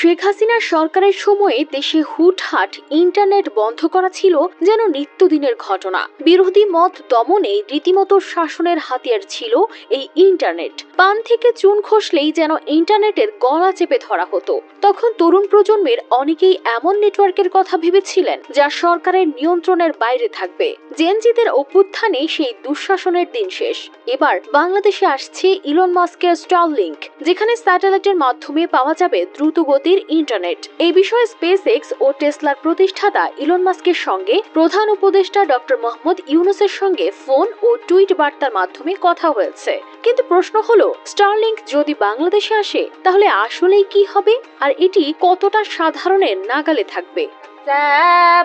শেখ হাসিনার সরকারের সময়ে দেশে হুটহাট ইন্টারনেট বন্ধ করা ছিল যেন নিত্যদিনের ঘটনা। বিরোধী মত দমনে রীতিমতো শাসনের হাতিয়ার ছিল এই ইন্টারনেট। পান থেকে চুন খসলেই যেন ইন্টারনেটের গলা চেপে ধরা হতো। তখন তরুণ প্রজন্মের অনেকেই এমন নেটওয়ার্কের কথা ভেবেছিলেন যা সরকারের নিয়ন্ত্রণের বাইরে থাকবে। জেনজিদের অভ্যুত্থানে সেই দুঃশাসনের দিন শেষ। এবার বাংলাদেশে আসছে ইলন মাস্কের স্টারলিংক, যেখানে স্যাটেলাইটের মাধ্যমে পাওয়া যাবে দ্রুত গতির ইন্টারনেট এই বিষয়ে স্পেস এক্স ও টেসলার প্রতিষ্ঠাতা ইলন মাস্কের সঙ্গে প্রধান উপদেষ্টা ডক্টর মোহাম্মদ ইউনুসের সঙ্গে ফোন ও টুইট বার্তার মাধ্যমে কথা হয়েছে। কিন্তু প্রশ্ন হলো স্টারলিংক যদি বাংলাদেশে আসে, তাহলে আসলেই কি হবে? আর এটি কতটা সাধারণের নাগালে থাকবে? চা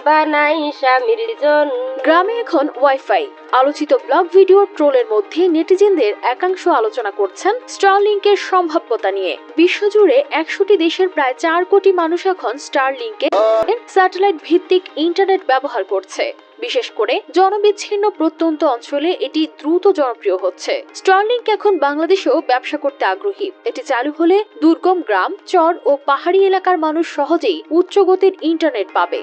বানাই স্বামীর গ্রামে এখন ওয়াইফাই। আলোচিত ব্লগ ভিডিও ট্রোলের মধ্যে নেটিজেনদের একাংশ আলোচনা করছেন স্টারলিংকের সম্ভাব্যতা নিয়ে। বিশ্বজুড়ে একশোটি দেশের প্রায় চার কোটি মানুষ এখন স্টারলিংকের স্যাটেলাইট ভিত্তিক ইন্টারনেট ব্যবহার করছে। বিশেষ করে জনবিচ্ছিন্ন প্রত্যন্ত অঞ্চলে এটি দ্রুত জনপ্রিয় হচ্ছে। স্টারলিংক এখন বাংলাদেশেও ব্যবসা করতে আগ্রহী। এটি চালু হলে দুর্গম গ্রাম, চর ও পাহাড়ি এলাকার মানুষ সহজেই উচ্চ গতির ইন্টারনেট পাবে।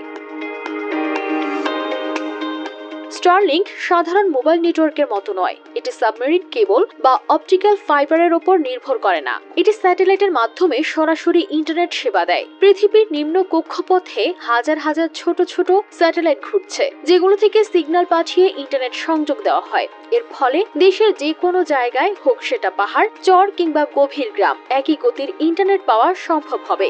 স্টারলিংক সাধারণ মোবাইল নেটওয়ার্কের মতো নয়। এটি সাবমেরিন কেবল বা অপটিক্যাল ফাইবারের ওপর নির্ভর করে না। এটি স্যাটেলাইটের মাধ্যমে সরাসরি ইন্টারনেট সেবা দেয়। পৃথিবীর নিম্ন কক্ষপথে হাজার হাজার ছোট ছোট স্যাটেলাইট ঘুরছে, যেগুলো থেকে সিগন্যাল পাঠিয়ে ইন্টারনেট সংযোগ দেওয়া হয়। এর ফলে দেশের যে কোনো জায়গায় হোক সেটা পাহাড়, চর কিংবা গভীর গ্রাম, একই গতির ইন্টারনেট পাওয়া সম্ভব হবে।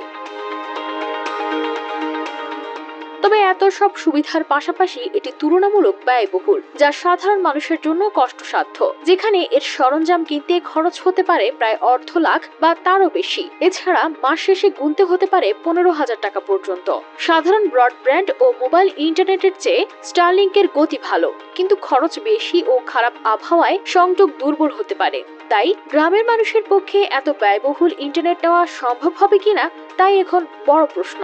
তবে এত সব সুবিধার পাশাপাশি এটি তুলনামূলক ব্যয়বহুল, যা সাধারণ মানুষের জন্য কষ্টসাধ্য। যেখানে এর সরঞ্জাম কিনতে খরচ হতে পারে প্রায় অর্ধ লাখ বা তারও বেশি। এছাড়া মাস শেষে গুনতে হতে পারে পনেরো হাজার টাকা পর্যন্ত। সাধারণ ব্রডব্যান্ড ও মোবাইল ইন্টারনেটের চেয়ে স্টারলিংকের গতি ভালো, কিন্তু খরচ বেশি ও খারাপ আবহাওয়ায় সংযোগ দুর্বল হতে পারে। তাই গ্রামের মানুষের পক্ষে এত ব্যয়বহুল ইন্টারনেট নেওয়া সম্ভব হবে কিনা, তাই এখন বড় প্রশ্ন।